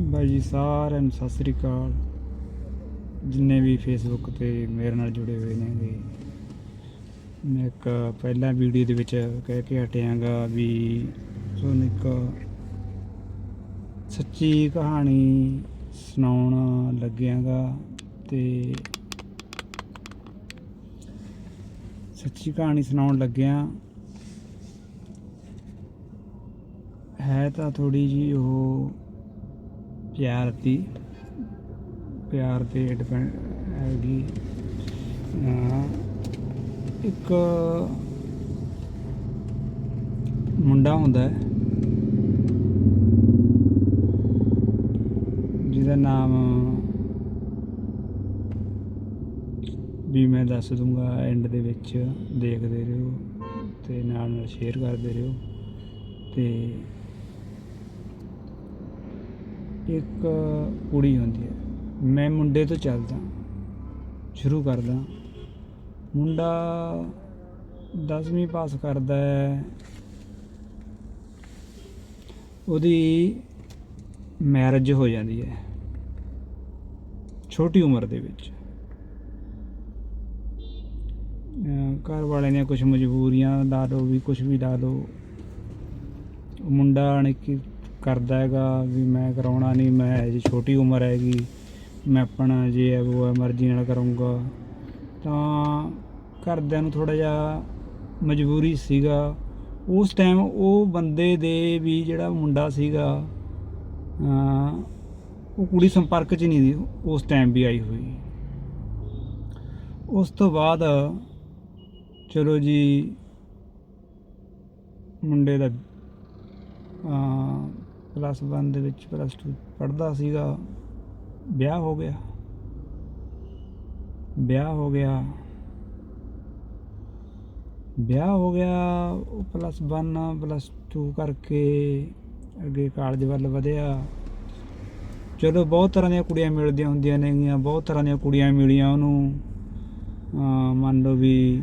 ਬਾਈ ਜੀ ਸਾਰਿਆਂ ਨੂੰ ਸਤਿ ਸ੍ਰੀ ਅਕਾਲ। ਜਿੰਨੇ ਵੀ ਫੇਸਬੁੱਕ ਤੇ ਮੇਰੇ ਨਾਲ ਜੁੜੇ ਹੋਏ ਨੇਗੇ ਮੈਂ ਇੱਕ ਪਹਿਲਾਂ ਵੀਡੀਓ ਦੇ ਵਿੱਚ ਕਹਿ ਕੇ ਹਟਿਆਂਗਾ ਵੀ ਤੁਹਾਨੂੰ ਇੱਕ ਸੱਚੀ ਕਹਾਣੀ ਸੁਣਾਉਣ ਲੱਗਿਆਂਗਾ ਤੇ ਸੱਚੀ ਕਹਾਣੀ ਸੁਣਾਉਣ ਲੱਗਿਆ ਹੈ ਤਾਂ ਥੋੜੀ ਜੀ ਉਹ ਪਿਆਰ ਦੀ, ਪਿਆਰ ਤੇ ਡਿਪੈਂਡ ਹੈਗੀ। ਇੱਕ ਮੁੰਡਾ ਹੁੰਦਾ ਹੈ, ਜਿਹਦਾ ਨਾਮ ਵੀ ਮੈਂ ਦੱਸ ਦੂੰਗਾ ਐਂਡ ਦੇ ਵਿੱਚ ਦੇਖਦੇ ਰਹੋ ਤੇ ਨਾਲ ਨਾਲ ਸ਼ੇਅਰ ਕਰਦੇ ਰਹੋ ਤੇ ਇੱਕ ਕੁੜੀ ਹੁੰਦੀ ਹੈ। ਮੈਂ ਮੁੰਡੇ ਤੋਂ ਚੱਲਦਾ। ਸ਼ੁਰੂ ਕਰਦਾ। ਮੁੰਡਾ 10ਵੀਂ ਪਾਸ ਕਰਦਾ ਹੈ। ਉਹਦੀ ਮੈਰਿਜ ਹੋ ਜਾਂਦੀ ਹੈ। ਛੋਟੀ ਉਮਰ ਦੇ ਵਿੱਚ। ਘਰ ਵਾਲਿਆਂ ਦੀਆਂ ਕੁਝ ਮਜਬੂਰੀਆਂ ਲਾ ਲਓ ਵੀ ਕੁਝ ਵੀ ਲਾ ਲਓ ਮੁੰਡਾ ਨੇ ਕੀ ਕਰਦਾ ਹੈਗਾ ਵੀ ਮੈਂ ਕਰਾਉਣਾ ਨਹੀਂ, ਮੈਂ ਜੀ ਛੋਟੀ ਉਮਰ ਹੈਗੀ, ਮੈਂ ਆਪਣਾ ਜੇ ਹੈ, ਉਹ ਮਰਜ਼ੀ ਨਾਲ ਕਰੂੰਗਾ ਤਾਂ ਘਰਦਿਆਂ ਨੂੰ ਥੋੜਾ ਜਿਹਾ ਮਜਬੂਰੀ ਸੀਗਾ। ਉਸ ਟਾਈਮ ਉਹ ਬੰਦੇ ਦੇ ਵੀ ਜਿਹੜਾ ਮੁੰਡਾ ਸੀਗਾ ਉਹ ਕੁੜੀ ਸੰਪਰਕ 'ਚ ਨਹੀਂ ਉਸ ਟਾਈਮ ਵੀ ਆਈ ਹੋਈ। ਉਸ ਤੋਂ ਬਾਅਦ ਚਲੋ ਜੀ, ਮੁੰਡੇ ਦਾ ਪਲੱਸ 1 ਦੇ ਵਿੱਚ ਪਲੱਸ 2 ਪੜ੍ਹਦਾ ਸੀਗਾ, ਵਿਆਹ ਹੋ ਗਿਆ। ਵਿਆਹ ਹੋ ਗਿਆ। ਵਿਆਹ ਹੋ ਗਿਆ, ਉਹ ਪਲੱਸ 1 ਪਲੱਸ 2 ਕਰਕੇ ਅੱਗੇ ਕਾਲਜ ਵੱਲ ਵਧਿਆ। ਚਲੋ, ਬਹੁਤ ਤਰ੍ਹਾਂ ਦੀਆਂ ਕੁੜੀਆਂ ਮਿਲਦੀਆਂ ਹੁੰਦੀਆਂ ਨੇਗੀਆਂ, ਬਹੁਤ ਤਰ੍ਹਾਂ ਦੀਆਂ ਕੁੜੀਆਂ ਮਿਲੀਆਂ ਉਹਨੂੰ। ਮੰਨ ਲਓ ਵੀ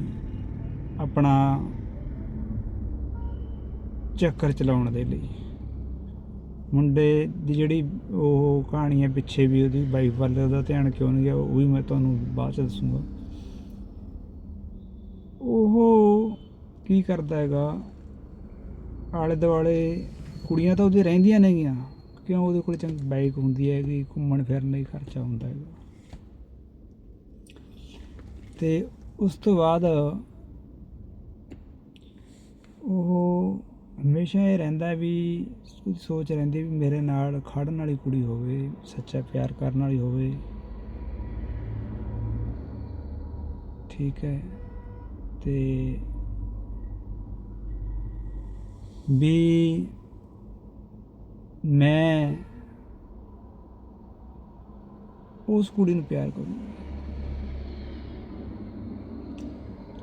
ਆਪਣਾ ਚੱਕਰ ਚਲਾਉਣ ਦੇ ਲਈ। ਮੁੰਡੇ ਦੀ ਜਿਹੜੀ ਉਹ ਕਹਾਣੀ ਹੈ ਪਿੱਛੇ ਵੀ ਉਹਦੀ ਵਾਈਫ ਵੱਲ ਉਹਦਾ ਧਿਆਨ ਕਿਉਂ ਨਹੀਂ ਗਿਆ, ਉਹ ਵੀ ਮੈਂ ਤੁਹਾਨੂੰ ਬਾਅਦ ਚ ਦੱਸੂਗਾ। ਉਹ ਕੀ ਕਰਦਾ ਹੈਗਾ ਆਲੇ ਦੁਆਲੇ ਕੁੜੀਆਂ ਤਾਂ ਉਹਦੇ ਰਹਿੰਦੀਆਂ ਨੇਗੀਆਂ ਕਿਉਂ ਉਹਦੇ ਕੋਲ ਚੰਗੀ ਬਾਈਕ ਹੁੰਦੀ ਹੈਗੀ, ਘੁੰਮਣ ਫਿਰਨ ਲਈ ਖਰਚਾ ਹੁੰਦਾ ਹੈਗਾ। ਤੇ ਉਸ ਤੋਂ ਬਾਅਦ ਉਹ ਹਮੇਸ਼ਾ ਇਹ ਰਹਿੰਦਾ ਵੀ ਉਹਦੀ ਸੋਚ ਰਹਿੰਦੀ ਵੀ ਮੇਰੇ ਨਾਲ ਖੜਨ ਵਾਲੀ ਕੁੜੀ ਹੋਵੇ, ਸੱਚਾ ਪਿਆਰ ਕਰਨ ਵਾਲੀ ਹੋਵੇ। ਠੀਕ ਹੈ। ਤੇ ਵੀ ਮੈਂ ਉਸ ਕੁੜੀ ਨੂੰ ਪਿਆਰ ਕਰੂੰਗਾ।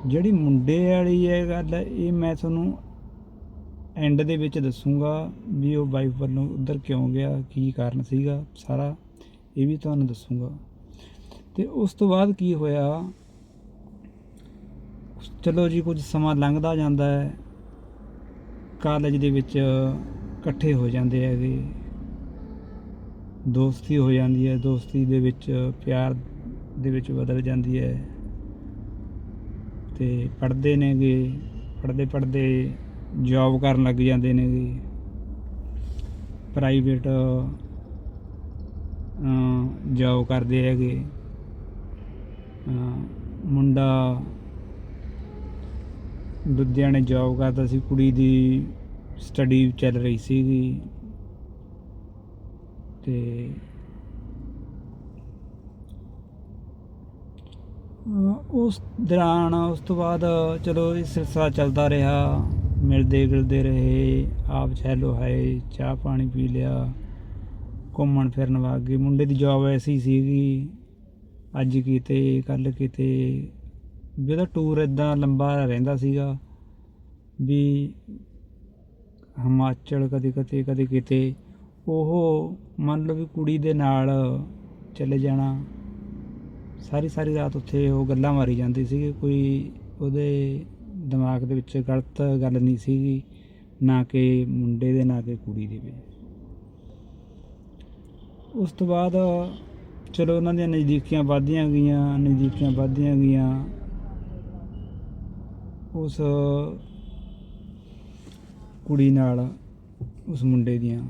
ਜਿਹੜੀ ਮੁੰਡੇ ਵਾਲੀ ਹੈ ਗੱਲ ਇਹ ਮੈਂ ਤੁਹਾਨੂੰ ਐਂਡ ਦੇ ਵਿੱਚ ਦੱਸੂਗਾ ਵੀ ਉਹ ਵਾਈਫ ਵੱਲੋਂ ਉਧਰ ਕਿਉਂ ਗਿਆ, ਕੀ ਕਾਰਨ ਸੀਗਾ, ਸਾਰਾ ਇਹ ਵੀ ਤੁਹਾਨੂੰ ਦੱਸੂਗਾ। ਤੇ ਉਸ ਤੋਂ ਬਾਅਦ ਕੀ ਹੋਇਆ? ਚਲੋ ਜੀ, ਕੁਝ ਸਮਾਂ ਲੰਘਦਾ ਜਾਂਦਾ ਹੈ। ਕਾਲਜ ਦੇ ਵਿੱਚ ਇਕੱਠੇ ਹੋ ਜਾਂਦੇ ਹੈਗੇ। ਦੋਸਤੀ ਹੋ ਜਾਂਦੀ ਹੈ, ਦੋਸਤੀ ਦੇ ਵਿੱਚ ਪਿਆਰ ਦੇ ਵਿੱਚ ਬਦਲ ਜਾਂਦੀ ਹੈ। ਤੇ ਪੜ੍ਹਦੇ ਨੇਗੇ ਪੜ੍ਹਦੇ ਪੜ੍ਹਦੇ ਜੌਬ ਕਰਨ ਲੱਗ ਜਾਂਦੇ ਨੇਗੇ ਪ੍ਰਾਈਵੇਟ ਜੌਬ ਕਰਦੇ ਹੈਗੇ। ਅਹ, ਮੁੰਡਾ ਲੁਧਿਆਣੇ ਜੌਬ ਕਰਦਾ ਸੀ। ਕੁੜੀ ਦੀ ਸਟੱਡੀ ਚੱਲ ਰਹੀ ਸੀਗੀ। ਤੇ ਉਸ ਦੌਰਾਨ ਉਸ ਤੋਂ ਬਾਅਦ ਚਲੋ ਇਹ ਸਿਲਸਿਲਾ ਚੱਲਦਾ ਰਿਹਾ। ਮਿਲਦੇ ਗਿਲਦੇ ਰਹੇ, ਆਪ ਛੈਲੋ ਹਾਏ, ਚਾਹ ਪਾਣੀ ਪੀ ਲਿਆ, ਘੁੰਮਣ ਫਿਰਨ ਵਗ ਗਏ। ਮੁੰਡੇ ਦੀ ਜੌਬ ਐਸੀ ਸੀਗੀ, ਅੱਜ ਕਿਤੇ ਕੱਲ ਕਿਤੇ। ਵੀ ਉਹਦਾ ਟੂਰ ਇਦਾਂ ਲੰਬਾ ਰਹਿੰਦਾ ਸੀਗਾ ਵੀ ਹਿਮਾਚਲ ਕਦੇ ਕਦੇ ਕਦੇ ਕਿਤੇ। ਉਹ ਮੰਨ ਲਓ ਵੀ ਕੁੜੀ ਦੇ ਨਾਲ ਚਲੇ ਜਾਣਾ, ਸਾਰੀ ਸਾਰੀ ਰਾਤ ਉੱਥੇ ਉਹ ਗੱਲਾਂ ਮਾਰੀ ਜਾਂਦੀ ਸੀਗੀ। ਕੋਈ ਉਹਦੇ ਦਿਮਾਗ ਦੇ ਵਿੱਚ ਗਲਤ ਗੱਲ ਨਹੀਂ ਸੀਗੀ, ਨਾ ਕਿ ਮੁੰਡੇ ਦੇ, ਨਾ ਕਿ ਕੁੜੀ ਦੇ ਵਿੱਚ ਉਸ ਤੋਂ ਬਾਅਦ ਚਲੋ ਉਹਨਾਂ ਦੀਆਂ ਨਜ਼ਦੀਕੀਆਂ ਵੱਧਦੀਆਂ ਗਈਆਂ, ਨਜ਼ਦੀਕੀਆਂ ਵੱਧਦੀਆਂ ਗਈਆਂ। ਉਸ ਕੁੜੀ ਨਾਲ ਉਸ ਮੁੰਡੇ ਦੀਆਂ।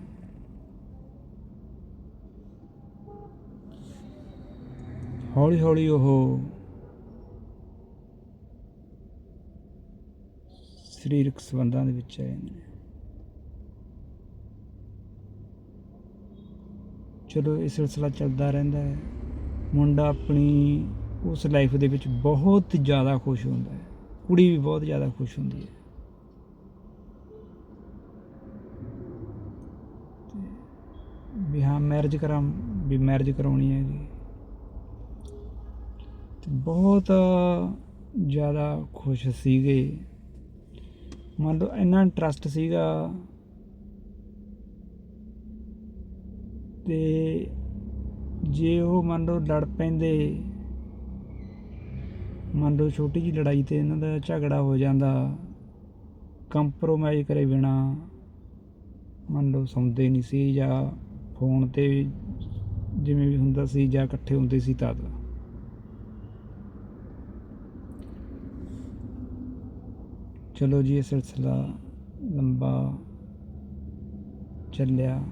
ਹੌਲੀ ਹੌਲੀ ਉਹ ਸਰੀਰਕ ਸੰਬੰਧਾਂ ਦੇ ਵਿੱਚ ਆਏ ਨੇ। ਚਲੋ ਇਹ ਸਿਲਸਿਲਾ ਚੱਲਦਾ ਰਹਿੰਦਾ ਹੈ। ਮੁੰਡਾ ਆਪਣੀ ਉਸ ਲਾਈਫ ਦੇ ਵਿੱਚ ਬਹੁਤ ਜ਼ਿਆਦਾ ਖੁਸ਼ ਹੁੰਦਾ ਹੈ। ਕੁੜੀ ਵੀ ਬਹੁਤ ਜ਼ਿਆਦਾ ਖੁਸ਼ ਹੁੰਦੀ ਹੈ। ਵੀ ਹਾਂ ਮੈਰਿਜ ਕਰਾਂ, ਵੀ ਮੈਰਿਜ ਕਰਾਉਣੀ ਹੈਗੀ। ਤੇ ਬਹੁਤ ਜ਼ਿਆਦਾ ਖੁਸ਼ ਸੀਗੇ। ਮੰਨ ਲਓ ਇੰਨਾ ਇੰਟਰਸਟ ਸੀਗਾ। ਤੇ ਜੇ ਉਹ ਮੰਨ ਲਓ ਲੜ ਪੈਂਦੇ, ਮੰਨ ਲਓ ਛੋਟੀ ਜੀ ਲੜਾਈ ਤੇ ਇਹਨਾਂ ਦਾ ਝਗੜਾ ਹੋ ਜਾਂਦਾ ਕੰਪਰੋਮਾਈਜ਼ ਕਰੇ ਬਿਨਾ ਮੰਨ ਲਓ ਸੌਂਦੇ ਨਹੀਂ ਸੀ ਜਾਂ ਫੋਨ ਤੇ ਜਿਵੇਂ ਵੀ ਹੁੰਦਾ ਸੀ ਜਾਂ ਇਕੱਠੇ ਹੁੰਦੇ ਸੀ ਤਦ ਚਲੋ ਜੀ, ਇਹ ਸਿਲਸਿਲਾ ਲੰਬਾ ਚੱਲਿਆ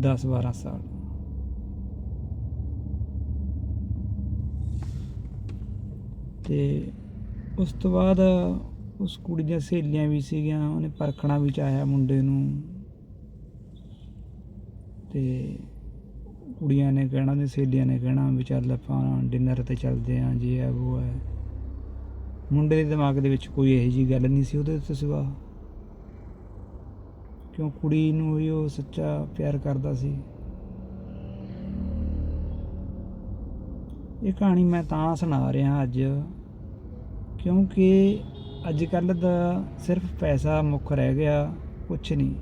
10 12 ਸਾਲ। ਤੇ ਉਸ ਤੋਂ ਬਾਅਦ ਉਸ ਕੁੜੀ ਦੀਆਂ ਸਹੇਲੀਆਂ ਵੀ ਸੀਗੀਆਂ, ਉਹਨੇ ਪਰਖਣਾ ਵੀ ਚਾਹਿਆ ਮੁੰਡੇ ਨੂੰ। ਤੇ ਕੁੜੀਆਂ ਨੇ ਕਹਿਣਾ ਤੇ ਸਹੇਲੀਆਂ ਨੇ ਕਹਿਣਾ ਵੀ ਚੱਲ ਆਪਾਂ ਡਿਨਰ ਤੇ ਚੱਲਦੇ ਆਂ ਜੀ ਹੈ ਉਹ ਹੈ ਮੁੰਡੇ ਦੇ ਦਿਮਾਗ ਦੇ ਵਿੱਚ ਕੋਈ ਇਹੋ ਜੀ ਗੱਲ ਨਹੀਂ ਸੀ ਉਹਦੇ ਤੋਂ ਸਿਵਾ ਕਿਉਂ ਕੁੜੀ ਨੂੰ ਵੀ ਉਹ ਸੱਚਾ ਪਿਆਰ ਕਰਦਾ ਸੀ? ਇਹ ਕਹਾਣੀ ਮੈਂ ਤਾਂ ਸੁਣਾ ਰਿਹਾ ਅੱਜ, ਕਿਉਂਕਿ ਅੱਜ ਕੱਲ ਦਾ ਸਿਰਫ ਪੈਸਾ ਮੁੱਖ ਰਹਿ ਗਿਆ, ਕੁਛ ਨਹੀਂ।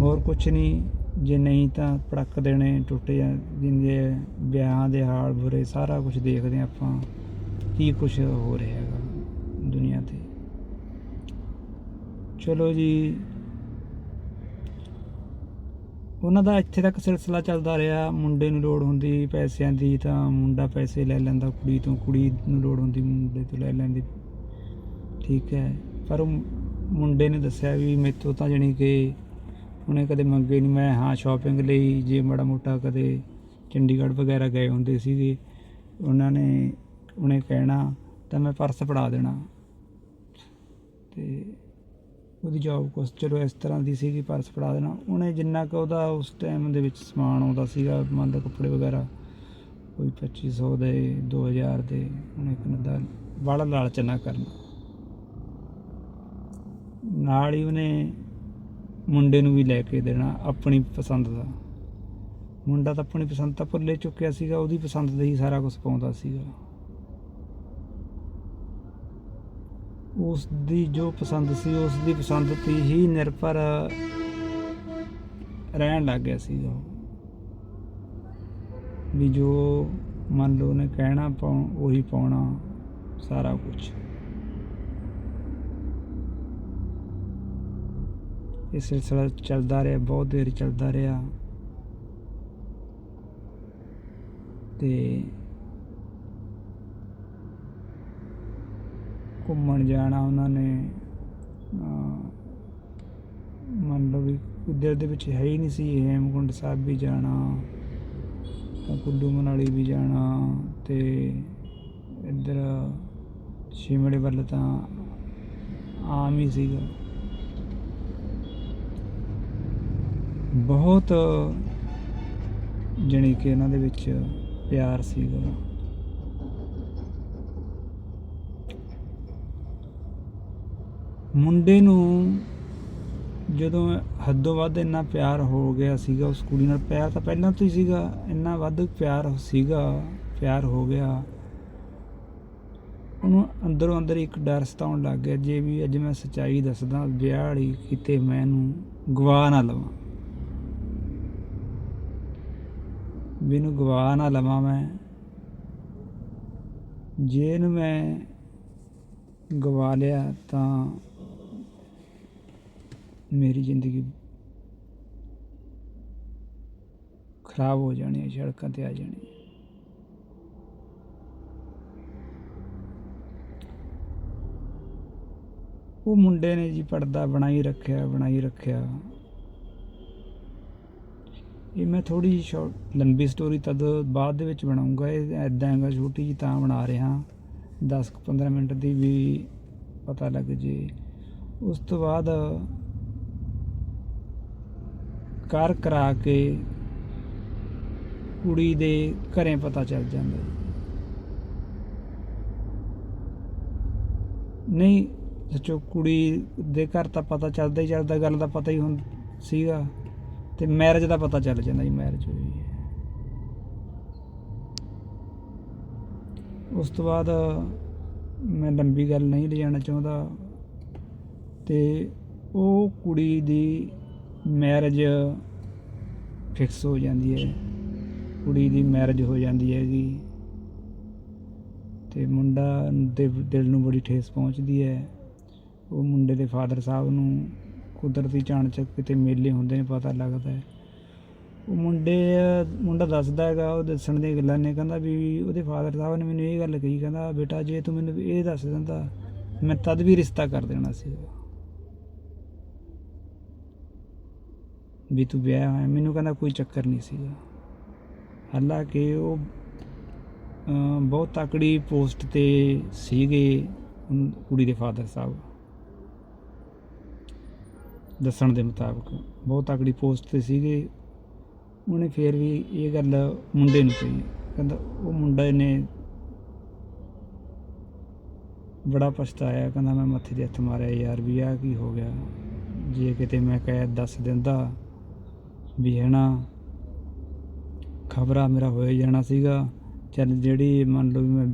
ਹੋਰ ਕੁਛ ਨਹੀਂ, ਜੇ ਨਹੀਂ ਤਾਂ ਪੜਕ ਦੇਣੇ, ਟੁੱਟ ਜਾਂਦੇ ਵਿਆਹਾਂ ਦੇ ਹਾਲ ਬੁਰੇ, ਸਾਰਾ ਕੁਝ ਦੇਖਦੇ ਹਾਂ ਆਪਾਂ। ਕੀ ਕੁਝ ਹੋ ਰਿਹਾ ਹੈਗਾ ਦੁਨੀਆ ਤੇ। ਚਲੋ ਜੀ। ਉਹਨਾਂ ਦਾ ਇੱਥੇ ਤੱਕ ਸਿਲਸਿਲਾ ਚੱਲਦਾ ਰਿਹਾ। ਮੁੰਡੇ ਨੂੰ ਲੋੜ ਹੁੰਦੀ ਪੈਸਿਆਂ ਦੀ ਤਾਂ ਮੁੰਡਾ ਪੈਸੇ ਲੈ ਲੈਂਦਾ, ਕੁੜੀ ਤੋਂ ਕੁੜੀ ਨੂੰ ਲੋੜ ਹੁੰਦੀ ਮੁੰਡੇ ਤੋਂ ਲੈ ਲੈਂਦੀ। ਠੀਕ ਹੈ। ਪਰ ਮੁੰਡੇ ਨੇ ਦੱਸਿਆ ਵੀ ਮੇਥੋਂ ਤਾਂ ਜਣੀ ਕਿ ਉਹਨੇ ਕਦੇ ਮੰਗੇ ਨਹੀਂ ਮੈਂ ਹਾਂ ਸ਼ਾਪਿੰਗ ਲਈ ਜੇ ਮਾੜਾ ਮੋਟਾ ਕਦੇ ਚੰਡੀਗੜ੍ਹ ਵਗੈਰਾ ਗਏ ਹੁੰਦੇ ਸੀਗੇ, ਉਹਨਾਂ ਨੇ ਉਹਨੇ ਕਹਿਣਾ, ਤਾਂ ਮੈਂ ਪਰਸ ਫੜਾ ਦੇਣਾ। ਤੇ ਉਹਦੀ ਜੌਬ ਕੁਛ ਚਲੋ ਇਸ ਤਰ੍ਹਾਂ ਦੀ ਸੀਗੀ, ਪਰਸ ਫੜਾ ਦੇਣਾ। ਉਹਨੇ ਜਿੰਨਾ ਕੁ ਉਹਦਾ ਉਸ ਟਾਈਮ ਦੇ ਵਿੱਚ ਸਮਾਨ ਆਉਂਦਾ ਸੀਗਾ, ਮੰਨ ਲਓ ਕੱਪੜੇ ਵਗੈਰਾ, ਕੋਈ 2500 ਦੇ 2000 ਦੇ, ਉਹਨੇ ਕਹਿੰਦਾ ਬੜਾ ਲਾਲਚ ਨਾ ਕਰਨਾ। ਨਾਲ ਹੀ ਉਹਨੇ ਮੁੰਡੇ ਨੂੰ ਵੀ ਲੈ ਕੇ ਦੇਣਾ, ਆਪਣੀ ਪਸੰਦ ਦਾ। ਮੁੰਡਾ ਤਾਂ ਆਪਣੀ ਪਸੰਦ ਤਾਂ ਭੁੱਲੇ ਚੁੱਕਿਆ ਸੀਗਾ, ਉਹਦੀ ਪਸੰਦ ਦਾ ਹੀ ਸਾਰਾ ਕੁਝ ਪਾਉਂਦਾ ਸੀਗਾ। ਉਸ ਦੀ ਜੋ ਪਸੰਦ ਸੀ ਉਸ ਦੀ ਪਸੰਦ ਤੇ ਹੀ ਨਿਰਭਰ ਰਹਿਣ ਲੱਗ ਗਿਆ ਸੀਗਾ ਉਹ। ਵੀ ਜੋ ਮੰਨ ਲਓ ਨੇ ਕਹਿਣਾ ਪਾਉ ਉਹੀ ਪਾਉਣਾ ਸਾਰਾ ਕੁਝ ਇਹ ਸਿਲਸਿਲਾ ਚੱਲਦਾ ਰਿਹਾ, ਬਹੁਤ ਦੇਰ ਚੱਲਦਾ ਰਿਹਾ। ਤੇ ਘੁੰਮਣ ਜਾਣਾ ਉਹਨਾਂ ਨੇ ਮੰਨ ਲਓ ਵੀ ਦਿਲ ਦੇ ਵਿੱਚ ਹੈ ਹੀ ਨਹੀਂ ਸੀ ਹੇਮਕੁੰਡ ਸਾਹਿਬ ਵੀ ਜਾਣਾ, ਤਾਂ ਕੁੱਲੂ ਮਨਾਲੀ ਵੀ ਜਾਣਾ ਤੇ ਇੱਧਰ ਸ਼ਿਮਲੇ ਵੱਲ ਤਾਂ ਆਮ ਹੀ ਸੀਗਾ। ਬਹੁਤ ਜਣੀ ਕਿ ਇਹਨਾਂ ਦੇ ਵਿੱਚ ਪਿਆਰ ਸੀਗਾ। ਮੁੰਡੇ ਨੂੰ ਜਦੋਂ ਹੱਦੋਂ ਵੱਧ ਇੰਨਾ ਪਿਆਰ ਹੋ ਗਿਆ ਸੀਗਾ, ਉਸ ਕੁੜੀ ਨਾਲ ਪਿਆਰ ਤਾਂ ਪਹਿਲਾਂ ਤੋਂ ਹੀ ਸੀਗਾ, ਇੰਨਾ ਵੱਧ ਪਿਆਰ ਸੀਗਾ, ਪਿਆਰ ਹੋ ਗਿਆ। ਉਹਨੂੰ ਅੰਦਰੋਂ ਅੰਦਰ ਇੱਕ ਡਰ ਸਤਾਉਣ ਲੱਗ ਗਿਆ, ਜੇ ਵੀ ਅੱਜ ਮੈਂ ਸੱਚਾਈ ਦੱਸਦਾ, ਵਿਆਹ ਵਾਲੀ ਕਿਤੇ ਮੈਂ ਇਹਨੂੰ ਗਵਾ ਨਾ ਲਵਾਂ। ਮੈਨੂੰ ਗਵਾ ਨਾ ਲਵਾਂ ਮੈਂ। ਜੇ ਇਹਨੂੰ ਮੈਂ ਗਵਾ ਲਿਆ ਤਾਂ ਮੇਰੀ ਜ਼ਿੰਦਗੀ ਖਰਾਬ ਹੋ ਜਾਣੀਆਂ ਸੜਕਾਂ ਤੇ ਆ ਜਾਣੀ ਉਹ ਮੁੰਡੇ ਨੇ ਜੀ ਪਰਦਾ ਬਣਾਈ ਰੱਖਿਆ ਬਣਾਈ ਰੱਖਿਆ। ਇਹ ਮੈਂ ਥੋੜੀ ਜਿਹੀ ਸ਼ਾਰਟ ਲੰਬੀ ਸਟੋਰੀ ਤਦ ਬਾਅਦ ਦੇ ਵਿੱਚ ਬਣਾਉਂਗਾ। ਇਹ ਐਦਾਂ ਹੈਗਾ, ਛੋਟੀ ਜਿਹੀ ਤਾਂ ਬਣਾ ਰਿਹਾ। 10 ਕੁ 15 ਮਿੰਟ ਦੀ ਵੀ ਪਤਾ ਲੱਗ ਜੇ। ਉਸ ਤੋਂ ਬਾਅਦ ਕਰ ਕਰਾ ਕੇ ਕੁੜੀ ਦੇ ਘਰੇ ਪਤਾ ਚੱਲ ਜਾਂਦਾ ਜੀ। ਨਹੀਂ, ਸੱਚੋ ਕੁੜੀ ਦੇ ਘਰ ਤਾਂ ਪਤਾ ਚੱਲਦਾ ਹੀ ਚੱਲਦਾ, ਗੱਲ ਦਾ ਪਤਾ ਹੀ ਹੁੰਦਾ ਸੀਗਾ ਤੇ ਮੈਰਿਜ ਦਾ ਪਤਾ ਚੱਲ ਜਾਂਦਾ ਜੀ ਮੈਰਿਜ ਹੋਈ ਹੈ ਉਸ ਤੋਂ ਬਾਅਦ ਮੈਂ ਲੰਬੀ ਗੱਲ ਨਹੀਂ ਲਿਜਾਣਾ ਚਾਹੁੰਦਾ ਤੇ ਉਹ ਕੁੜੀ ਦੀ ਮੈਰਿਜ ਫਿਕਸ ਹੋ ਜਾਂਦੀ ਹੈ। ਕੁੜੀ ਦੀ ਮੈਰਿਜ ਹੋ ਜਾਂਦੀ ਹੈਗੀ। ਤੇ ਮੁੰਡਾ ਦੇ ਦਿਲ ਨੂੰ ਬੜੀ ਠੇਸ ਪਹੁੰਚਦੀ ਹੈ। ਉਹ ਮੁੰਡੇ ਦੇ ਫਾਦਰ ਸਾਹਿਬ ਨੂੰ ਕੁਦਰਤੀ ਚਾਣਚੱਕ ਕਿਤੇ ਮੇਲੇ ਹੁੰਦੇ ਨੇ, ਪਤਾ ਲੱਗਦਾ ਹੈ। ਉਹ ਮੁੰਡੇ, ਮੁੰਡਾ ਦੱਸਦਾ ਹੈਗਾ, ਉਹ ਦੱਸਣ ਦੀਆਂ ਗੱਲਾਂ ਨੇ, ਕਹਿੰਦਾ ਵੀ ਉਹਦੇ ਫਾਦਰ ਸਾਹਿਬ ਨੇ ਮੈਨੂੰ ਇਹ ਗੱਲ ਕਹੀ, ਕਹਿੰਦਾ, ਬੇਟਾ, ਜੇ ਤੂੰ ਮੈਨੂੰ ਇਹ ਦੱਸ ਦਿੰਦਾ, ਮੈਂ ਤਦ ਵੀ ਰਿਸ਼ਤਾ ਕਰ ਦੇਣਾ ਸੀ। ਵੀ ਤੂੰ ਵਿਆਹ ਹੋਇਆ, ਮੈਨੂੰ ਕਹਿੰਦਾ ਕੋਈ ਚੱਕਰ ਨਹੀਂ ਸੀਗਾ। ਹਾਲਾਂਕਿ ਉਹ ਬਹੁਤ ਤਕੜੀ ਪੋਸਟ ਤੇ ਸੀਗੇ ਕੁੜੀ ਦੇ ਫਾਦਰ ਸਾਹਿਬ। ਦੱਸਣ ਦੇ ਮੁਤਾਬਕ ਬਹੁਤ ਤਕੜੀ ਪੋਸਟ ਤੇ ਸੀਗੇ। ਉਹਨੇ ਫੇਰ ਵੀ ਇਹ ਗੱਲ ਮੁੰਡੇ ਨੂੰ ਕਹੀ। ਕਹਿੰਦਾ ਉਹ ਮੁੰਡੇ ਨੇ ਬੜਾ ਪਛਤਾਇਆ। ਕਹਿੰਦਾ ਮੈਂ ਮੱਥੇ ਤੇ ਹੱਥ ਮਾਰਿਆ, ਯਾਰ ਵੀ ਆ ਕੀ ਹੋ ਗਿਆ? ਜੇ ਕਿਤੇ ਮੈਂ ਕਹਿ ਦੱਸ ਦਿੰਦਾ ਵੀ ਹੈ ਨਾ। ਖਬਰਾ ਮੇਰਾ ਹੋਇਆ ਜਾਣਾ ਸੀਗਾ। ਚੱਲ ਜਿਹੜੀ ਮੰਨ ਲਓ ਮੈਂ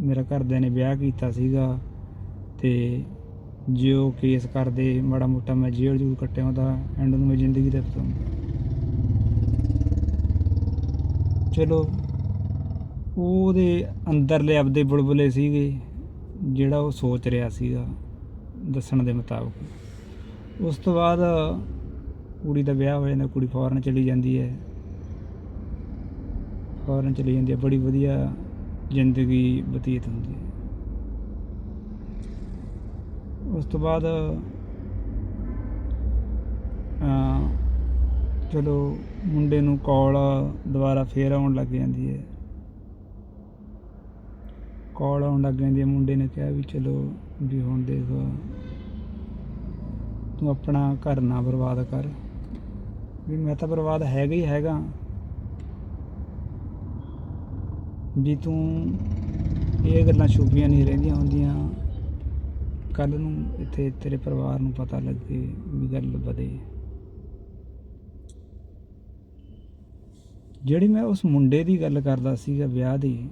ਮੇਰਾ ਘਰਦਿਆਂ ਨੇ ਵਿਆਹ ਕੀਤਾ ਸੀਗਾ ਤੇ ਜੇ ਉਹ ਕੇਸ ਕਰਦੇ, ਮਾੜਾ ਮੋਟਾ ਮੈਂ ਜੇਲ੍ਹ ਜੂਲ ਕੱਟਿਆ ਉਹਦਾ ਐਂਡ ਨੂੰ ਮੈਂ ਜ਼ਿੰਦਗੀ ਦਾ ਬਤਾਉਂਦਾ ਚਲੋ, ਉਹਦੇ ਅੰਦਰਲੇ ਆਪਦੇ ਬੁਲਬੁਲੇ ਸੀਗੇ, ਜਿਹੜਾ ਉਹ ਸੋਚ ਰਿਹਾ ਸੀਗਾ ਦੱਸਣ ਦੇ ਮੁਤਾਬਕ। ਉਸ ਤੋਂ ਬਾਅਦ ਕੁੜੀ ਦਾ ਵਿਆਹ ਹੋ ਜਾਂਦਾ, ਕੁੜੀ ਫੌਰਨ ਚਲੀ ਜਾਂਦੀ ਹੈ। ਫੌਰਨ ਚਲੀ ਜਾਂਦੀ ਹੈ, ਬੜੀ ਵਧੀਆ ਜ਼ਿੰਦਗੀ ਬਤੀਤ ਹੁੰਦੀ ਹੈ। ਉਸ ਤੋਂ ਬਾਅਦ ਚਲੋ ਮੁੰਡੇ ਨੂੰ ਕਾਲ ਦੁਬਾਰਾ ਫੇਰ ਆਉਣ ਲੱਗ ਜਾਂਦੀ ਹੈ। ਕਾਲ ਆਉਣ ਲੱਗ ਜਾਂਦੀ ਹੈ, ਮੁੰਡੇ ਨੇ ਕਿਹਾ ਵੀ ਚਲੋ ਵੀ ਹੁਣ ਦੇਖ, ਤੂੰ ਆਪਣਾ ਘਰ ਨਾ ਬਰਬਾਦ ਕਰ। ਵੀ ਮੈਂ ਤਾਂ ਬਰਬਾਦ ਹੈਗਾ ਹੀ ਹੈਗਾ। ਵੀ ਤੂੰ ਇਹ ਗੱਲਾਂ ਛੁਪੀਆਂ ਨਹੀਂ ਰਹਿੰਦੀਆਂ ਹੁੰਦੀਆਂ। ਕੱਲ ਨੂੰ ਇੱਥੇ ਤੇਰੇ ਪਰਿਵਾਰ ਨੂੰ ਪਤਾ ਲੱਗੇ ਵੀ ਗੱਲ ਵਧੇ। ਜਿਹੜੀ ਮੈਂ ਉਸ ਮੁੰਡੇ ਦੀ ਗੱਲ ਕਰਦਾ ਸੀਗਾ ਵਿਆਹ ਦੀ,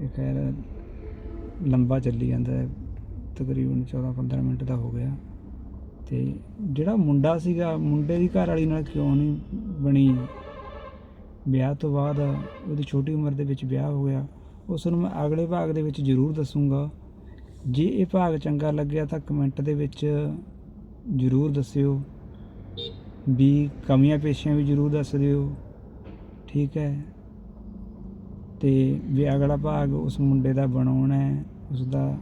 ਇਹ ਖੈਰ ਲੰਬਾ ਚੱਲੀ ਜਾਂਦਾ ਤਕਰੀਬਨ 14-15 ਮਿੰਟ ਦਾ ਹੋ ਗਿਆ। ਤੇ ਜਿਹੜਾ ਮੁੰਡਾ ਸੀਗਾ, ਮੁੰਡੇ ਦੀ ਘਰ ਵਾਲੀ ਨਾਲ ਕਿਉਂ ਨਹੀਂ ਬਣੀ? ਵਿਆਹ ਤੋਂ ਬਾਅਦ ਉਹਦੀ ਛੋਟੀ ਉਮਰ ਦੇ ਵਿੱਚ ਵਿਆਹ ਹੋ ਗਿਆ। ਉਸ ਨੂੰ ਮੈਂ ਅਗਲੇ ਭਾਗ ਦੇ ਵਿੱਚ ਜ਼ਰੂਰ ਦੱਸੂਗਾ। ਜੇ ਇਹ ਭਾਗ ਚੰਗਾ ਲੱਗਿਆ ਤਾਂ ਕਮੈਂਟ ਦੇ ਵਿੱਚ ਜ਼ਰੂਰ ਦੱਸਿਓ। ਵੀ ਕਮੀਆਂ ਪੇਸ਼ੀਆਂ ਵੀ ਜ਼ਰੂਰ ਦੱਸ ਦਿਓ। ਠੀਕ ਹੈ? ਤੇ ਵੀ ਅਗਲਾ ਭਾਗ ਉਸ ਮੁੰਡੇ ਦਾ ਬਣਾਉਣਾ ਹੈ। ਉਸ ਦਾ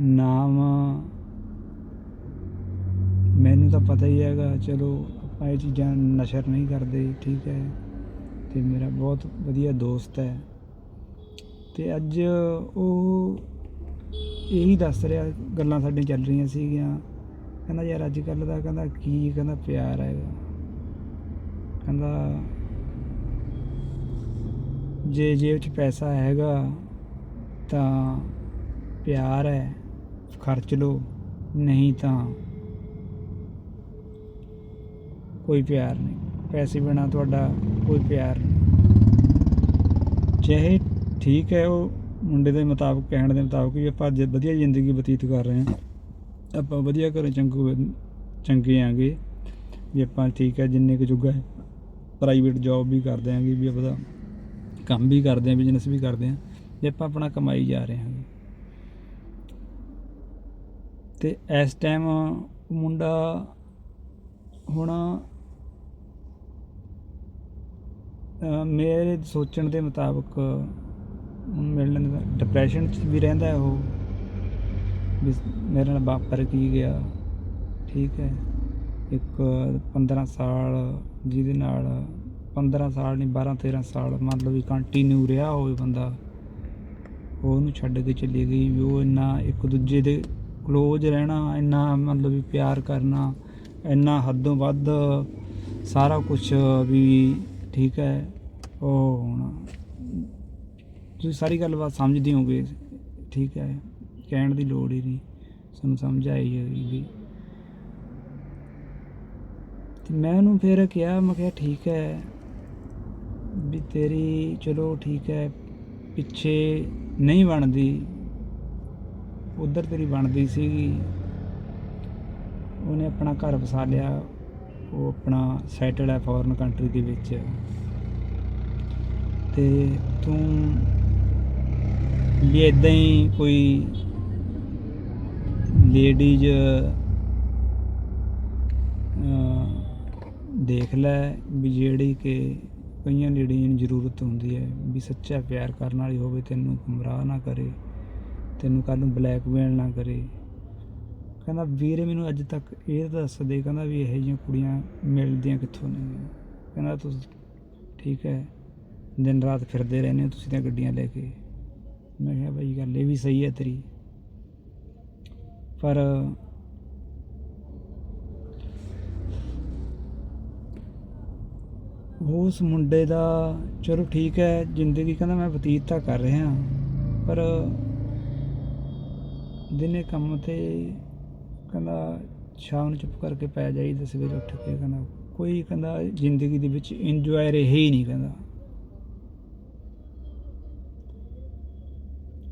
ਨਾਮ ਮੈਨੂੰ ਤਾਂ ਪਤਾ ਹੀ ਹੈਗਾ, ਚਲੋ ਆਪਾਂ ਇਹ ਚੀਜ਼ਾਂ ਨਸ਼ਰ ਨਹੀਂ ਕਰਦੇ, ਠੀਕ ਹੈ। ਤੇ ਮੇਰਾ ਬਹੁਤ ਵਧੀਆ ਦੋਸਤ ਹੈ। ਤੇ ਅੱਜ ਉਹ ਇਹੀ ਦੱਸ ਰਿਹਾ, ਗੱਲਾਂ ਸਾਡੀਆਂ ਚੱਲ ਰਹੀਆਂ ਸੀਗੀਆਂ। ਕਹਿੰਦਾ ਯਾਰ ਅੱਜ ਕੱਲ ਦਾ ਕਹਿੰਦਾ ਕੀ, ਕਹਿੰਦਾ ਪਿਆਰ ਹੈਗਾ। ਕਹਿੰਦਾ ਜੇ ਜੇਬ 'ਚ ਪੈਸਾ ਹੈਗਾ ਤਾਂ ਪਿਆਰ ਹੈ, ਖਰਚ ਲਓ। ਨਹੀਂ ਤਾਂ ਕੋਈ ਪਿਆਰ ਨਹੀਂ। ਪੈਸੇ ਬਿਨਾ ਤੁਹਾਡਾ ਕੋਈ ਪਿਆਰ ਨਹੀਂ। ਚਾਹੇ ਠੀਕ ਹੈ ਉਹ ਮੁੰਡੇ ਦੇ ਮੁਤਾਬਕ, ਕਹਿਣ ਦੇ ਮੁਤਾਬਕ ਵੀ ਆਪਾਂ ਅੱਜ ਵਧੀਆ ਜ਼ਿੰਦਗੀ ਬਤੀਤ ਕਰ ਰਹੇ ਹਾਂ। ਆਪਾਂ ਵਧੀਆ ਘਰੇ ਚੰਗੂ ਚੰਗੇ ਆਂਗੇ ਵੀ ਆਪਾਂ ਠੀਕ ਹੈ, ਜਿੰਨੇ ਕੁ ਜੁਗਾ ਹੈ ਪ੍ਰਾਈਵੇਟ ਜੌਬ ਵੀ ਕਰਦੇ ਆਂਗੇ, ਵੀ ਆਪਦਾ ਕੰਮ ਵੀ ਕਰਦੇ ਆਂ ਬਿਜ਼ਨਸ ਵੀ ਕਰਦੇ ਆਂ ਜੇ ਆਪਾਂ ਆਪਣਾ ਕਮਾਈ ਜਾ ਰਹੇ ਹਾਂ। ਤੇ ਇਸ ਟਾਈਮ ਮੁੰਡਾ ਹੁਣ ਮੇਰੇ ਸੋਚਣ ਦੇ ਮੁਤਾਬਕ, ਹੁਣ ਮਿਲਣ ਡਿਪਰੈਸ਼ਨ 'ਚ ਵੀ ਰਹਿੰਦਾ ਉਹ, ਵੀ ਮੇਰੇ ਨਾਲ ਵਾਪਰ ਕੀ ਗਿਆ, ਠੀਕ ਹੈ। ਇੱਕ 15 ਸਾਲ ਜਿਹਦੇ ਨਾਲ 15 ਸਾਲ ਨਹੀਂ 12 13 ਸਾਲ ਮੰਨ ਲਓ ਵੀ ਕੰਟੀਨਿਊ ਰਿਹਾ ਹੋਵੇ ਬੰਦਾ, ਉਹਨੂੰ ਛੱਡ ਕੇ ਚਲੀ ਗਈ ਵੀ ਉਹ ਇੰਨਾ ਇੱਕ ਦੂਜੇ ਦੇ ਕਲੋਜ਼ ਰਹਿਣਾ, ਇੰਨਾ ਮਤਲਬ ਵੀ ਪਿਆਰ ਕਰਨਾ, ਇੰਨਾ ਹੱਦੋਂ ਵੱਧ ਸਾਰਾ ਕੁਝ ਵੀ ਠੀਕ ਹੈ। ਉਹ ਹੁਣ ਤੁਸੀਂ ਸਾਰੀ ਗੱਲਬਾਤ ਸਮਝਦੇ ਹੋਗੇ ਠੀਕ ਹੈ। ਕਹਿਣ ਦੀ ਲੋੜ ਹੀ ਨਹੀਂ। ਸਾਨੂੰ ਸਮਝ ਆਈ ਹੋਈ ਵੀ। ਤੇ ਮੈਂ ਉਹਨੂੰ ਫਿਰ ਕਿਹਾ, ਮੈਂ ਕਿਹਾ ਠੀਕ ਹੈ ਵੀ ਤੇਰੀ, ਚਲੋ ਠੀਕ ਹੈ, ਪਿੱਛੇ ਨਹੀਂ ਬਣਦੀ। ਉਧਰ ਤੇਰੀ ਬਣਦੀ ਸੀਗੀ। ਉਹਨੇ ਆਪਣਾ ਘਰ ਵਸਾ ਲਿਆ। ਉਹ ਆਪਣਾ ਸੈਟਲ ਹੈ ਫੋਰਨ ਕੰਟਰੀ ਦੇ ਵਿੱਚ। ਤੇ ਤੂੰ ਵੀ ਇਦਾਂ ਹੀ ਕੋਈ ਲੇਡੀਜ਼ ਦੇਖ ਲੈ ਵੀ ਜਿਹੜੀ ਕਿ ਕਈਆਂ ਲੇਡੀਜ਼ ਨੂੰ ਜ਼ਰੂਰਤ ਹੁੰਦੀ ਹੈ ਵੀ ਸੱਚਾ ਪਿਆਰ ਕਰਨ ਵਾਲੀ ਹੋਵੇ, ਤੈਨੂੰ ਗੁੰਮਰਾਹ ਨਾ ਕਰੇ, ਤੈਨੂੰ ਕੱਲ ਨੂੰ ਬਲੈਕਮੇਲ ਨਾ ਕਰੇ। ਕਹਿੰਦਾ, ਵੀਰੇ, ਮੈਨੂੰ ਅੱਜ ਤੱਕ ਇਹ ਦੱਸ ਦੇ ਕਹਿੰਦਾ ਵੀ ਇਹੋ ਜਿਹੀਆਂ ਕੁੜੀਆਂ ਮਿਲਦੀਆਂ ਕਿੱਥੋਂ ਨੇ? ਕਹਿੰਦਾ, ਤੁਸੀਂ ਠੀਕ ਹੈ, ਦਿਨ ਰਾਤ ਫਿਰਦੇ ਰਹਿੰਦੇ ਹੋ ਤੁਸੀਂ ਤਾਂ ਗੱਡੀਆਂ ਲੈ ਕੇ। ਮੈਂ ਕਿਹਾ ਭਾਈ ਗੱਲ ਇਹ ਵੀ ਸਹੀ ਹੈ ਤੇਰੀ। ਪਰ ਉਸ ਮੁੰਡੇ ਦਾ, ਚਲੋ ਠੀਕ ਹੈ, ਜ਼ਿੰਦਗੀ ਕਹਿੰਦਾ ਮੈਂ ਬਤੀਤ ਤਾਂ ਕਰ ਰਿਹਾ, ਪਰ ਦਿਨੇ ਕੰਮ ਤੇ ਕਹਿੰਦਾ ਸ਼ਾਮ ਨੂੰ ਚੁੱਪ ਕਰਕੇ ਪੈ ਜਾਈਦਾ ਸਵੇਰੇ ਉੱਠ ਕੇ, ਕਹਿੰਦਾ। ਕੋਈ ਕਹਿੰਦਾ, ਜ਼ਿੰਦਗੀ ਦੇ ਵਿੱਚ ਇੰਜੋਏ ਰਹੇ ਹੀ ਨਹੀਂ ਕਹਿੰਦਾ।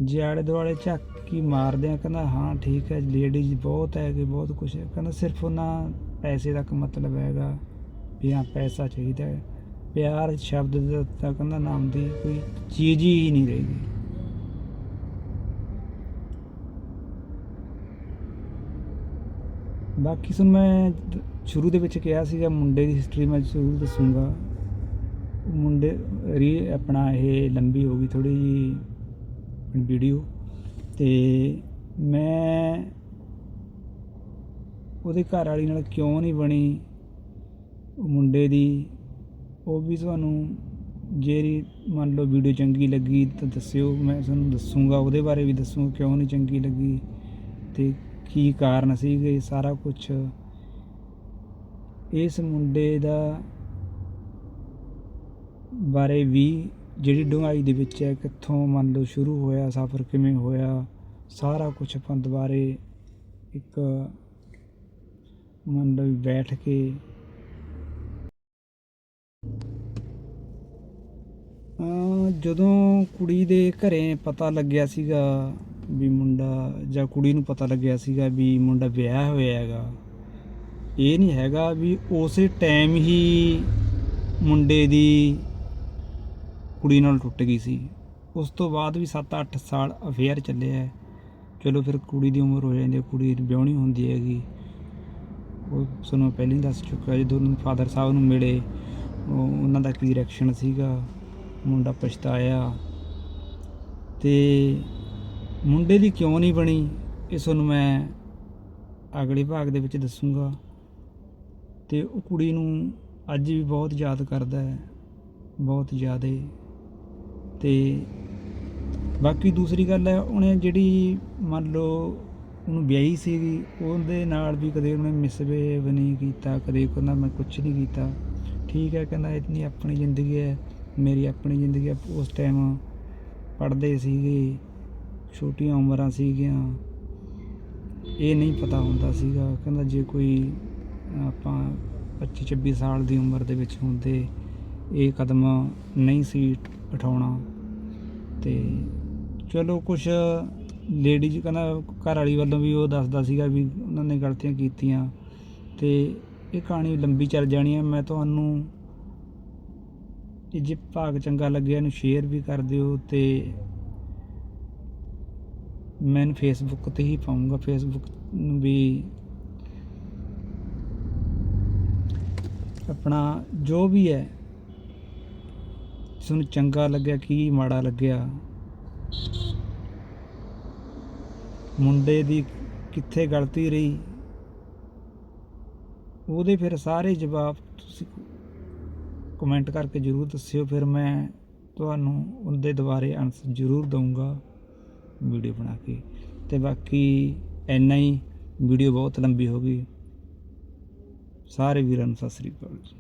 ਜੇ ਆਲੇ ਦੁਆਲੇ ਝਾਕੀ ਮਾਰਦੇ ਆ, ਕਹਿੰਦਾ, ਹਾਂ, ਠੀਕ ਹੈ ਲੇਡੀਜ਼ ਬਹੁਤ ਹੈ ਕਿ ਬਹੁਤ ਕੁਝ ਹੈ। ਕਹਿੰਦਾ, ਸਿਰਫ ਉਹਨਾਂ ਪੈਸੇ ਤੱਕ ਮਤਲਬ ਹੈਗਾ ਵੀ ਹਾਂ, ਪੈਸਾ ਚਾਹੀਦਾ ਪਿਆਰ ਸ਼ਬਦ ਦਾ ਤਾਂ ਕਹਿੰਦਾ, ਨਾਮ ਦੀ ਕੋਈ ਚੀਜ਼ ਹੀ ਨਹੀਂ ਰਹੀ। ਬਾਕੀ ਸੁਣ, ਮੈਂ ਸ਼ੁਰੂ ਦੇ ਵਿੱਚ ਕਿਹਾ ਸੀਗਾ, ਮੁੰਡੇ ਦੀ ਹਿਸਟਰੀ ਮੈਂ ਜ਼ਰੂਰ ਦੱਸੂਗਾ। ਮੁੰਡੇ, ਰੀ, ਆਪਣਾ ਇਹ ਲੰਬੀ ਹੋ ਗਈ ਥੋੜੀ ਜੀ ਵੀਡੀਓ ਤੇ ਮੈਂ ਉਹਦੇ ਘਰ ਵਾਲੀ ਨਾਲ ਕਿਉਂ ਨਹੀਂ ਬਣੀ, ਉਹ ਮੁੰਡੇ ਦੀ, ਉਹ ਵੀ ਤੁਹਾਨੂੰ ਜਿਹੜੀ ਮੰਨ ਲਓ ਵੀਡੀਓ ਚੰਗੀ ਲੱਗੀ ਤਾਂ ਦੱਸਿਓ, ਮੈਂ ਤੁਹਾਨੂੰ ਦੱਸੂਗਾ, ਉਹਦੇ ਬਾਰੇ ਵੀ ਦੱਸੂਗਾ, ਕਿਉਂ ਨਹੀਂ ਚੰਗੀ ਲੱਗੀ। ਤੇ ਕੀ ਕਾਰਨ ਸੀਗੇ ਸਾਰਾ ਕੁਝ ਇਸ ਮੁੰਡੇ ਦਾ ਬਾਰੇ ਵੀ ਜਿਹੜੀ ਡੂੰਘਾਈ ਦੇ ਵਿੱਚ ਹੈ, ਕਿੱਥੋਂ ਮੰਨ ਲਓ ਸ਼ੁਰੂ ਹੋਇਆ, ਸਫ਼ਰ ਕਿਵੇਂ ਹੋਇਆ, ਸਾਰਾ ਕੁਝ ਆਪਾਂ ਦੁਬਾਰੇ ਇੱਕ ਮੰਨ ਲਓ ਬੈਠ ਕੇ ਜਦੋਂ ਕੁੜੀ ਦੇ ਘਰੇ ਪਤਾ ਲੱਗਿਆ ਸੀਗਾ ਵੀ ਮੁੰਡਾ ਜਾਂ ਕੁੜੀ ਨੂੰ ਪਤਾ ਲੱਗਿਆ ਸੀਗਾ ਵੀ ਮੁੰਡਾ ਵਿਆਹ ਹੋਇਆ ਹੈਗਾ। ਇਹ ਨਹੀਂ ਹੈਗਾ ਵੀ ਉਸੇ ਟਾਈਮ ਹੀ ਮੁੰਡੇ ਦੀ ਕੁੜੀ ਨਾਲ ਟੁੱਟ ਗਈ ਸੀ। ਉਸ ਤੋਂ ਬਾਅਦ ਵੀ 7-8 ਸਾਲ ਅਫੇਅਰ ਚੱਲਿਆ ਚਲੋ ਫਿਰ ਕੁੜੀ ਦੀ ਉਮਰ ਹੋ ਜਾਂਦੀ ਹੈ, ਕੁੜੀ ਵਿਆਹਣੀ ਹੁੰਦੀ ਹੈਗੀ। ਉਹ ਤੁਹਾਨੂੰ ਪਹਿਲਾਂ ਹੀ ਦੱਸ ਚੁੱਕਾ, ਜਦੋਂ ਉਹਨਾਂ ਫਾਦਰ ਸਾਹਿਬ ਨੂੰ ਮਿਲੇ, ਉਹ ਉਹਨਾਂ ਦਾ ਕੀ ਰਿਐਕਸ਼ਨ ਸੀਗਾ? ਮੁੰਡਾ ਪਛਤਾਇਆ। ਤੇ ਮੁੰਡੇ ਦੀ ਕਿਉਂ ਨਹੀਂ ਬਣੀ, ਇਹ ਤੁਹਾਨੂੰ ਮੈਂ ਅਗਲੇ ਭਾਗ ਦੇ ਵਿੱਚ ਦੱਸੂਗਾ। ਤੇ ਉਹ ਕੁੜੀ ਨੂੰ ਅੱਜ ਵੀ ਬਹੁਤ ਯਾਦ ਕਰਦਾ ਹੈ, ਬਹੁਤ ਜ਼ਿਆਦਾ। ਤੇ ਬਾਕੀ ਦੂਸਰੀ ਗੱਲ ਹੈ, ਉਹਨੇ ਜਿਹੜੀ ਮੰਨ ਲਓ ਉਹਨੂੰ ਵਿਆਹੀ ਸੀਗੀ, ਉਹਦੇ ਨਾਲ ਵੀ ਕਦੇ ਉਹਨੇ ਮਿਸਬਿਹੇਵ ਨਹੀਂ ਕੀਤਾ, ਕਦੇ ਕਹਿੰਦਾ ਮੈਂ ਕੁਝ ਨਹੀਂ ਕੀਤਾ। ਠੀਕ ਹੈ, ਕਹਿੰਦਾ ਇਤਨੀ ਆਪਣੀ ਜ਼ਿੰਦਗੀ ਹੈ, ਮੇਰੀ ਆਪਣੀ ਜ਼ਿੰਦਗੀ ਉਸ ਟਾਈਮ ਪੜ੍ਹਦੇ ਸੀਗੇ। ਛੋਟੀਆਂ ਉਮਰਾਂ ਸੀਗੀਆਂ। ਇਹ ਨਹੀਂ ਪਤਾ ਹੁੰਦਾ ਸੀਗਾ। ਕਹਿੰਦਾ ਜੇ ਕੋਈ ਆਪਾਂ 25 26 ਸਾਲ ਦੀ ਉਮਰ ਦੇ ਵਿੱਚ ਹੁੰਦੇ, ਇਹ ਕਦਮ ਨਹੀਂ ਸੀ ਉਠਾਉਣਾ। ਤੇ ਚਲੋ ਕੁਝ ਲੇਡੀਜ਼ ਕਹਿੰਦਾ ਘਰ ਵਾਲੀ ਵੱਲੋਂ ਵੀ ਉਹ ਦੱਸਦਾ ਸੀਗਾ ਵੀ ਉਹਨਾਂ ਨੇ ਗਲਤੀਆਂ ਕੀਤੀਆਂ। ਤੇ ਇਹ ਕਹਾਣੀ ਲੰਬੀ ਚੱਲ ਜਾਣੀ ਹੈ ਮੈਂ ਤੁਹਾਨੂੰ ਜੇ ਭਾਗ ਚੰਗਾ ਲੱਗਿਆ ਇਹਨੂੰ ਸ਼ੇਅਰ ਵੀ ਕਰ ਦਿਓ ਤੇ ਮੈਂ ਫੇਸਬੁੱਕ ਤੇ ਹੀ ਪਾਉਂਗਾ। ਫੇਸਬੁੱਕ ਨੂੰ ਵੀ ਆਪਣਾ ਜੋ ਵੀ ਹੈ ਤੁਹਾਨੂੰ ਚੰਗਾ ਲੱਗਿਆ, ਕੀ ਮਾੜਾ ਲੱਗਿਆ, ਮੁੰਡੇ ਦੀ ਕਿੱਥੇ ਗਲਤੀ ਰਹੀ, ਉਹਦੇ ਫਿਰ ਸਾਰੇ ਜਵਾਬ ਤੁਸੀਂ ਕਮੈਂਟ ਕਰਕੇ ਜਰੂਰ ਦੱਸਿਓ। ਫਿਰ ਮੈਂ ਤੁਹਾਨੂੰ ਉਹਦੇ ਦੁਬਾਰੇ ਆਨਸਰ ਜਰੂਰ ਦਊਂਗਾ। ਵੀਡੀਓ ਬਣਾ ਕੇ। ਤੇ ਬਾਕੀ ਇੰਨਾ ਹੀ। ਵੀਡੀਓ ਬਹੁਤ ਲੰਬੀ ਹੋ ਗਈ। ਸਾਰੇ ਵੀਰਾਂ ਨੂੰ ਸਤਿ ਸ੍ਰੀ ਅਕਾਲ ਜੀ।